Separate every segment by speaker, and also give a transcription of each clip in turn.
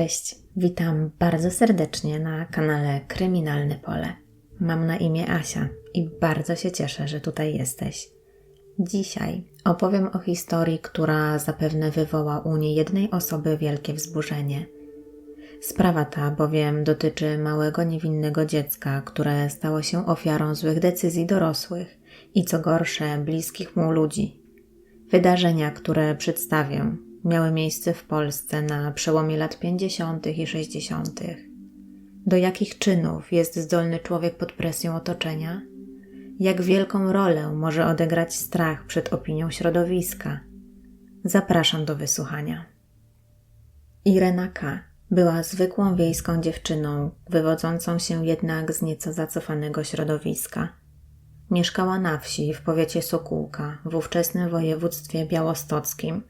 Speaker 1: Cześć, witam bardzo serdecznie na kanale Kryminalne Pole. Mam na imię Asia i bardzo się cieszę, że tutaj jesteś. Dzisiaj opowiem o historii, która zapewne wywoła u niejednej osoby wielkie wzburzenie. Sprawa ta bowiem dotyczy małego niewinnego dziecka, które stało się ofiarą złych decyzji dorosłych i co gorsze, bliskich mu ludzi. Wydarzenia, które przedstawię, miały miejsce w Polsce na przełomie lat 50. i 60. Do jakich czynów jest zdolny człowiek pod presją otoczenia? Jak wielką rolę może odegrać strach przed opinią środowiska? Zapraszam do wysłuchania. Irena K. była zwykłą wiejską dziewczyną, wywodzącą się jednak z nieco zacofanego środowiska. Mieszkała na wsi w powiecie Sokółka w ówczesnym województwie białostockim –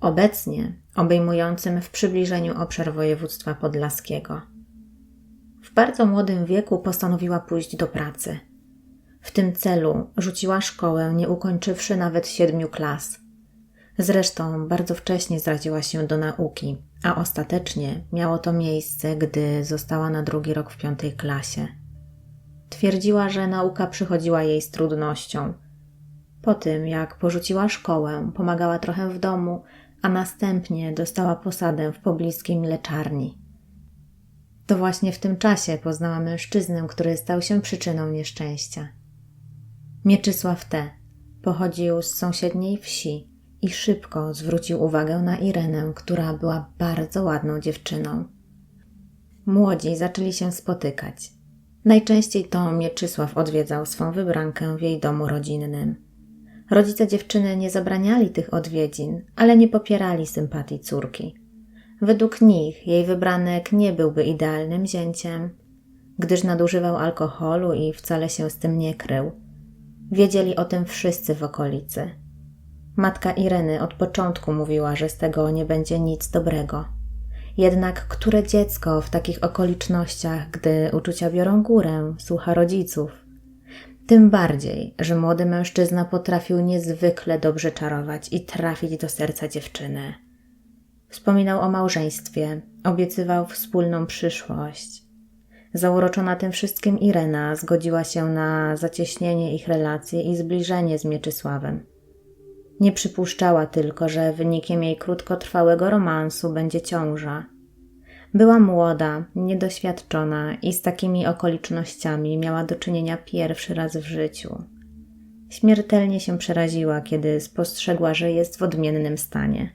Speaker 1: obecnie obejmującym w przybliżeniu obszar województwa podlaskiego. W bardzo młodym wieku postanowiła pójść do pracy. W tym celu rzuciła szkołę, nie ukończywszy nawet siedmiu klas. Zresztą bardzo wcześnie zraziła się do nauki, a ostatecznie miało to miejsce, gdy została na drugi rok w piątej klasie. Twierdziła, że nauka przychodziła jej z trudnością. Po tym, jak porzuciła szkołę, pomagała trochę w domu, a następnie dostała posadę w pobliskim leczarni. To właśnie w tym czasie poznała mężczyznę, który stał się przyczyną nieszczęścia. Mieczysław T. pochodził z sąsiedniej wsi i szybko zwrócił uwagę na Irenę, która była bardzo ładną dziewczyną. Młodzi zaczęli się spotykać. Najczęściej to Mieczysław odwiedzał swą wybrankę w jej domu rodzinnym. Rodzice dziewczyny nie zabraniali tych odwiedzin, ale nie popierali sympatii córki. Według nich jej wybranek nie byłby idealnym zięciem, gdyż nadużywał alkoholu i wcale się z tym nie krył. Wiedzieli o tym wszyscy w okolicy. Matka Ireny od początku mówiła, że z tego nie będzie nic dobrego. Jednak które dziecko w takich okolicznościach, gdy uczucia biorą górę, słucha rodziców? Tym bardziej, że młody mężczyzna potrafił niezwykle dobrze czarować i trafić do serca dziewczyny. Wspominał o małżeństwie, obiecywał wspólną przyszłość. Zauroczona tym wszystkim Irena zgodziła się na zacieśnienie ich relacji i zbliżenie z Mieczysławem. Nie przypuszczała tylko, że wynikiem jej krótkotrwałego romansu będzie ciąża – była młoda, niedoświadczona i z takimi okolicznościami miała do czynienia pierwszy raz w życiu. Śmiertelnie się przeraziła, kiedy spostrzegła, że jest w odmiennym stanie.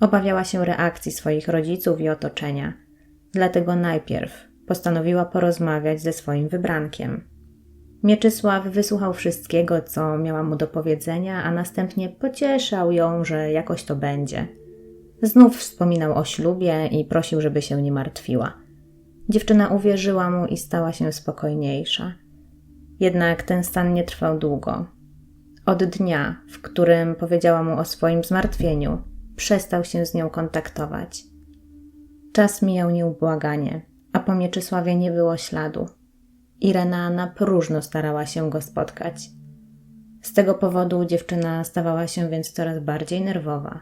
Speaker 1: Obawiała się reakcji swoich rodziców i otoczenia, dlatego najpierw postanowiła porozmawiać ze swoim wybrankiem. Mieczysław wysłuchał wszystkiego, co miała mu do powiedzenia, a następnie pocieszał ją, że jakoś to będzie – Znów wspominał o ślubie i prosił, żeby się nie martwiła. Dziewczyna uwierzyła mu i stała się spokojniejsza. Jednak ten stan nie trwał długo. Od dnia, w którym powiedziała mu o swoim zmartwieniu, przestał się z nią kontaktować. Czas mijał nieubłaganie, a po Mieczysławie nie było śladu. Irena na próżno starała się go spotkać. Z tego powodu dziewczyna stawała się więc coraz bardziej nerwowa.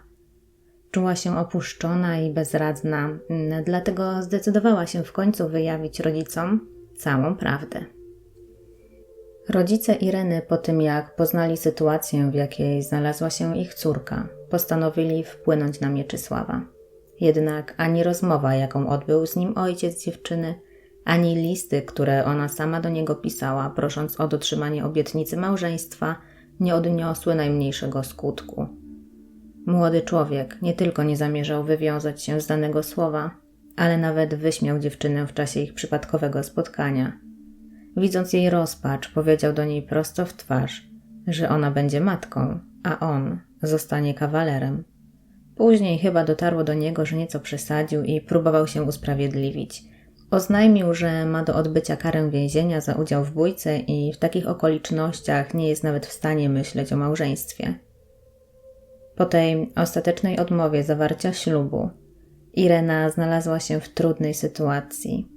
Speaker 1: Czuła się opuszczona i bezradna, mm, dlatego zdecydowała się w końcu wyjawić rodzicom całą prawdę. Rodzice Ireny, po tym jak poznali sytuację, w jakiej znalazła się ich córka, postanowili wpłynąć na Mieczysława. Jednak ani rozmowa, jaką odbył z nim ojciec dziewczyny, ani listy, które ona sama do niego pisała, prosząc o dotrzymanie obietnicy małżeństwa, nie odniosły najmniejszego skutku. Młody człowiek nie tylko nie zamierzał wywiązać się z danego słowa, ale nawet wyśmiał dziewczynę w czasie ich przypadkowego spotkania. Widząc jej rozpacz, powiedział do niej prosto w twarz, że ona będzie matką, a on zostanie kawalerem. Później chyba dotarło do niego, że nieco przesadził i próbował się usprawiedliwić. Oznajmił, że ma do odbycia karę więzienia za udział w bójce i w takich okolicznościach nie jest nawet w stanie myśleć o małżeństwie. Po tej ostatecznej odmowie zawarcia ślubu, Irena znalazła się w trudnej sytuacji.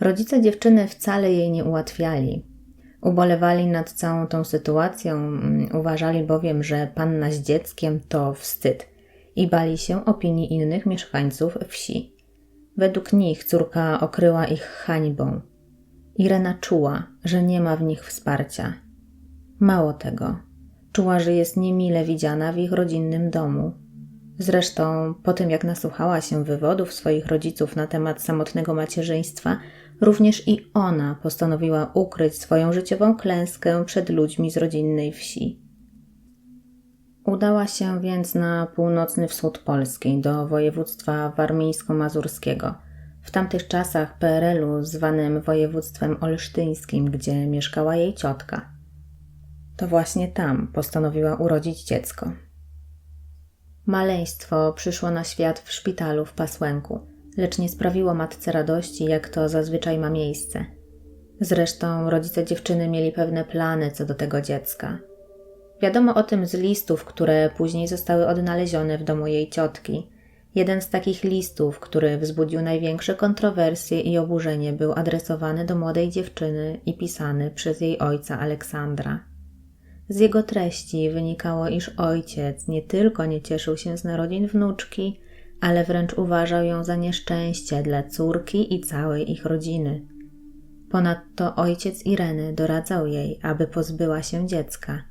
Speaker 1: Rodzice dziewczyny wcale jej nie ułatwiali. Ubolewali nad całą tą sytuacją, mm, uważali bowiem, że panna z dzieckiem to wstyd i bali się opinii innych mieszkańców wsi. Według nich córka okryła ich hańbą. Irena czuła, że nie ma w nich wsparcia. Mało tego, czuła, że jest niemile widziana w ich rodzinnym domu. Zresztą, po tym jak nasłuchała się wywodów swoich rodziców na temat samotnego macierzyństwa, również i ona postanowiła ukryć swoją życiową klęskę przed ludźmi z rodzinnej wsi. Udała się więc na północny wschód Polski, do województwa warmińsko-mazurskiego, w tamtych czasach PRL-u zwanym województwem olsztyńskim, gdzie mieszkała jej ciotka. To właśnie tam postanowiła urodzić dziecko. Maleństwo przyszło na świat w szpitalu w Pasłęku, lecz nie sprawiło matce radości, jak to zazwyczaj ma miejsce. Zresztą rodzice dziewczyny mieli pewne plany co do tego dziecka – Wiadomo o tym z listów, które później zostały odnalezione w domu jej ciotki. Jeden z takich listów, który wzbudził największe kontrowersje i oburzenie, był adresowany do młodej dziewczyny i pisany przez jej ojca Aleksandra. Z jego treści wynikało, iż ojciec nie tylko nie cieszył się z narodzin wnuczki, ale wręcz uważał ją za nieszczęście dla córki i całej ich rodziny. Ponadto ojciec Ireny doradzał jej, aby pozbyła się dziecka.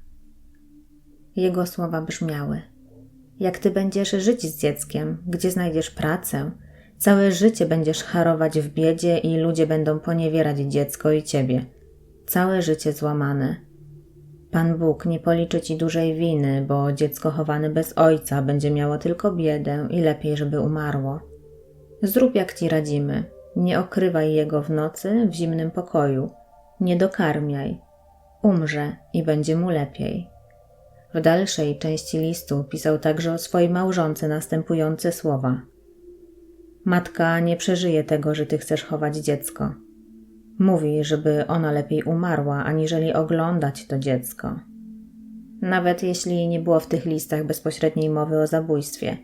Speaker 1: Jego słowa brzmiały: Jak ty będziesz żyć z dzieckiem, gdzie znajdziesz pracę? Całe życie będziesz harować w biedzie i ludzie będą poniewierać dziecko i ciebie. Całe życie złamane. Pan Bóg nie policzy ci dużej winy, bo dziecko chowane bez ojca będzie miało tylko biedę i lepiej, żeby umarło. Zrób jak ci radzimy. Nie okrywaj jego w nocy w zimnym pokoju. Nie dokarmiaj. Umrze i będzie mu lepiej. W dalszej części listu pisał także o swojej małżonce następujące słowa: Matka nie przeżyje tego, że ty chcesz chować dziecko. Mówi, żeby ona lepiej umarła, aniżeli oglądać to dziecko. Nawet jeśli nie było w tych listach bezpośredniej mowy o zabójstwie,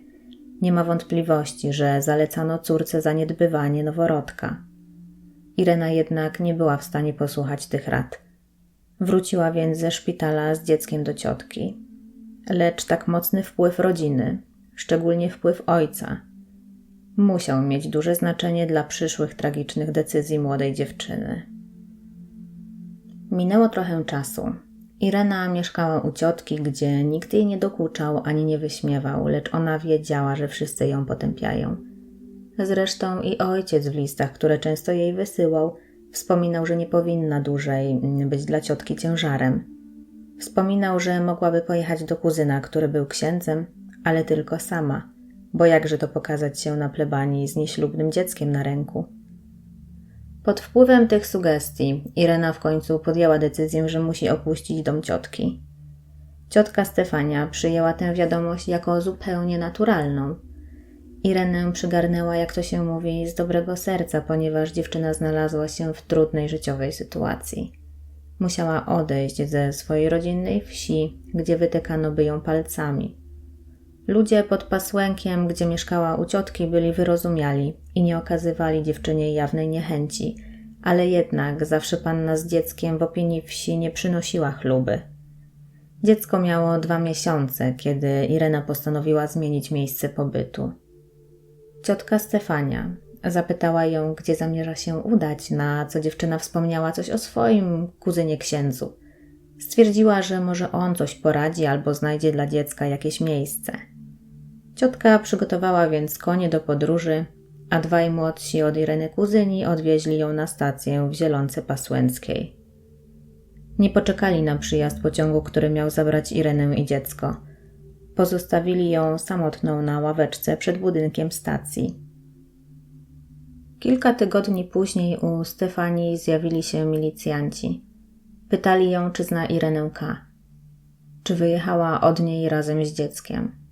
Speaker 1: nie ma wątpliwości, że zalecano córce zaniedbywanie noworodka. Irena jednak nie była w stanie posłuchać tych rad. Wróciła więc ze szpitala z dzieckiem do ciotki. Lecz tak mocny wpływ rodziny, szczególnie wpływ ojca, musiał mieć duże znaczenie dla przyszłych tragicznych decyzji młodej dziewczyny. Minęło trochę czasu. Irena mieszkała u ciotki, gdzie nikt jej nie dokuczał ani nie wyśmiewał, lecz ona wiedziała, że wszyscy ją potępiają. Zresztą i ojciec w listach, które często jej wysyłał, Wspominał, że nie powinna dłużej być dla ciotki ciężarem. Wspominał, że mogłaby pojechać do kuzyna, który był księdzem, ale tylko sama, bo jakże to pokazać się na plebanii z nieślubnym dzieckiem na ręku. Pod wpływem tych sugestii Irena w końcu podjęła decyzję, że musi opuścić dom ciotki. Ciotka Stefania przyjęła tę wiadomość jako zupełnie naturalną – Irenę przygarnęła, jak to się mówi, z dobrego serca, ponieważ dziewczyna znalazła się w trudnej życiowej sytuacji. Musiała odejść ze swojej rodzinnej wsi, gdzie wytykano by ją palcami. Ludzie pod pasłękiem, gdzie mieszkała u ciotki, byli wyrozumiali i nie okazywali dziewczynie jawnej niechęci, ale jednak zawsze panna z dzieckiem w opinii wsi nie przynosiła chluby. Dziecko miało dwa miesiące, kiedy Irena postanowiła zmienić miejsce pobytu. Ciotka Stefania zapytała ją, gdzie zamierza się udać, na co dziewczyna wspomniała coś o swoim kuzynie księdzu. Stwierdziła, że może on coś poradzi albo znajdzie dla dziecka jakieś miejsce. Ciotka przygotowała więc konie do podróży, a dwaj młodsi od Ireny kuzyni odwieźli ją na stację w Zielonce Pasłęckiej. Nie poczekali na przyjazd pociągu, który miał zabrać Irenę i dziecko – Pozostawili ją samotną na ławeczce przed budynkiem stacji. Kilka tygodni później u Stefanii zjawili się milicjanci. Pytali ją, czy zna Irenę K. Czy wyjechała od niej razem z dzieckiem.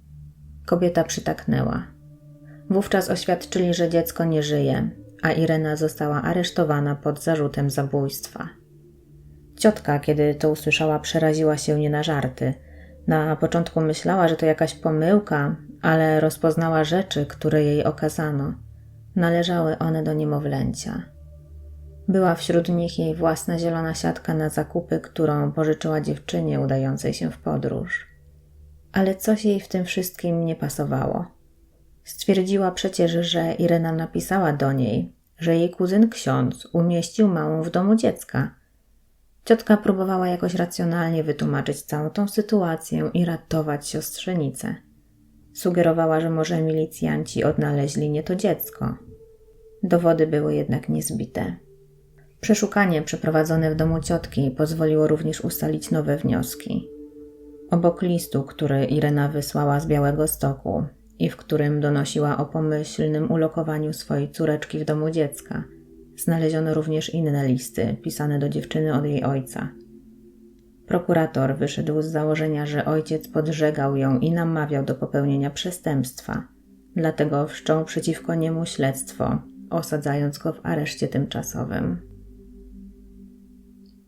Speaker 1: Kobieta przytaknęła. Wówczas oświadczyli, że dziecko nie żyje, a Irena została aresztowana pod zarzutem zabójstwa. Ciotka, kiedy to usłyszała, przeraziła się nie na żarty – na początku myślała, że to jakaś pomyłka, ale rozpoznała rzeczy, które jej okazano. Należały one do niemowlęcia. Była wśród nich jej własna zielona siatka na zakupy, którą pożyczyła dziewczynie udającej się w podróż. Ale coś jej w tym wszystkim nie pasowało. Stwierdziła przecież, że Irena napisała do niej, że jej kuzyn ksiądz umieścił małą w domu dziecka. Ciotka próbowała jakoś racjonalnie wytłumaczyć całą tą sytuację i ratować siostrzenicę. Sugerowała, że może milicjanci odnaleźli nie to dziecko. Dowody były jednak niezbite. Przeszukanie przeprowadzone w domu ciotki pozwoliło również ustalić nowe wnioski. Obok listu, który Irena wysłała z Białego Stoku i w którym donosiła o pomyślnym ulokowaniu swojej córeczki w domu dziecka, znaleziono również inne listy pisane do dziewczyny od jej ojca. Prokurator wyszedł z założenia, że ojciec podżegał ją i namawiał do popełnienia przestępstwa, dlatego wszczął przeciwko niemu śledztwo, osadzając go w areszcie tymczasowym.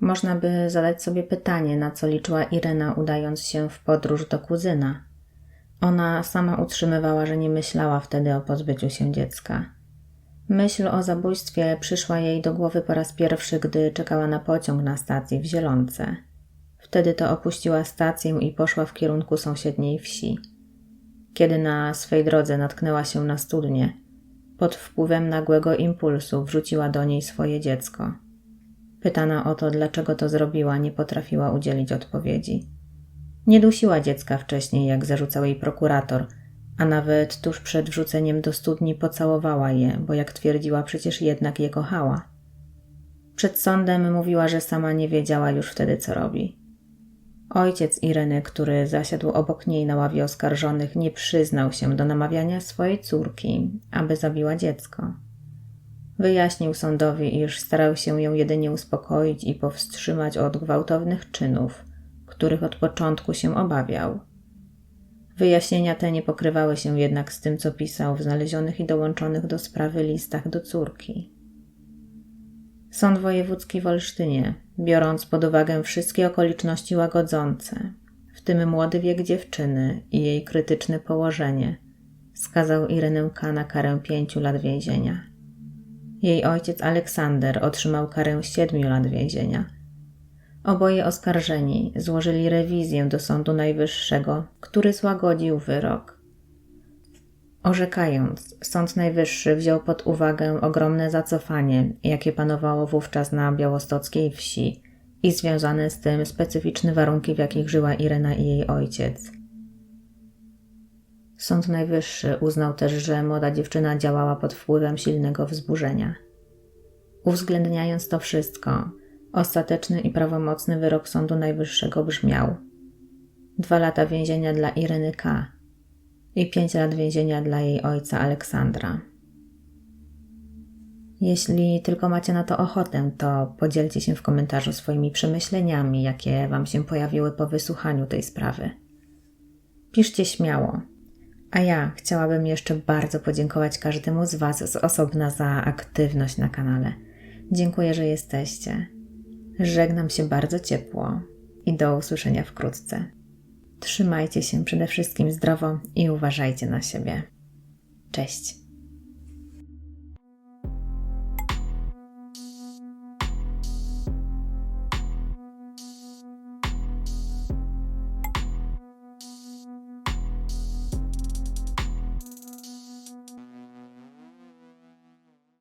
Speaker 1: Można by zadać sobie pytanie, na co liczyła Irena, udając się w podróż do kuzyna. Ona sama utrzymywała, że nie myślała wtedy o pozbyciu się dziecka. Myśl o zabójstwie przyszła jej do głowy po raz pierwszy, gdy czekała na pociąg na stacji w Zielonce. Wtedy to opuściła stację i poszła w kierunku sąsiedniej wsi. Kiedy na swej drodze natknęła się na studnię, pod wpływem nagłego impulsu wrzuciła do niej swoje dziecko. Pytana o to, dlaczego to zrobiła, nie potrafiła udzielić odpowiedzi. Nie dusiła dziecka wcześniej, jak zarzucał jej prokurator, a nawet tuż przed wrzuceniem do studni pocałowała je, bo jak twierdziła, przecież jednak je kochała. Przed sądem mówiła, że sama nie wiedziała już wtedy, co robi. Ojciec Ireny, który zasiadł obok niej na ławie oskarżonych, nie przyznał się do namawiania swojej córki, aby zabiła dziecko. Wyjaśnił sądowi, iż starał się ją jedynie uspokoić i powstrzymać od gwałtownych czynów, których od początku się obawiał. Wyjaśnienia te nie pokrywały się jednak z tym, co pisał w znalezionych i dołączonych do sprawy listach do córki. Sąd wojewódzki w Olsztynie, biorąc pod uwagę wszystkie okoliczności łagodzące, w tym młody wiek dziewczyny i jej krytyczne położenie, skazał Irenę K. na karę pięciu lat więzienia. Jej ojciec Aleksander otrzymał karę siedmiu lat więzienia. Oboje oskarżeni złożyli rewizję do Sądu Najwyższego, który złagodził wyrok. Orzekając, Sąd Najwyższy wziął pod uwagę ogromne zacofanie, jakie panowało wówczas na białostockiej wsi i związane z tym specyficzne warunki, w jakich żyła Irena i jej ojciec. Sąd Najwyższy uznał też, że młoda dziewczyna działała pod wpływem silnego wzburzenia. Uwzględniając to wszystko, ostateczny i prawomocny wyrok Sądu Najwyższego brzmiał: dwa lata więzienia dla Ireny K. i pięć lat więzienia dla jej ojca Aleksandra. Jeśli tylko macie na to ochotę, to podzielcie się w komentarzu swoimi przemyśleniami, jakie Wam się pojawiły po wysłuchaniu tej sprawy. Piszcie śmiało a ja chciałabym jeszcze bardzo podziękować każdemu z Was z osobna za aktywność na kanale. Dziękuję, że jesteście. Żegnam się bardzo ciepło i do usłyszenia wkrótce. Trzymajcie się przede wszystkim zdrowo i uważajcie na siebie. Cześć.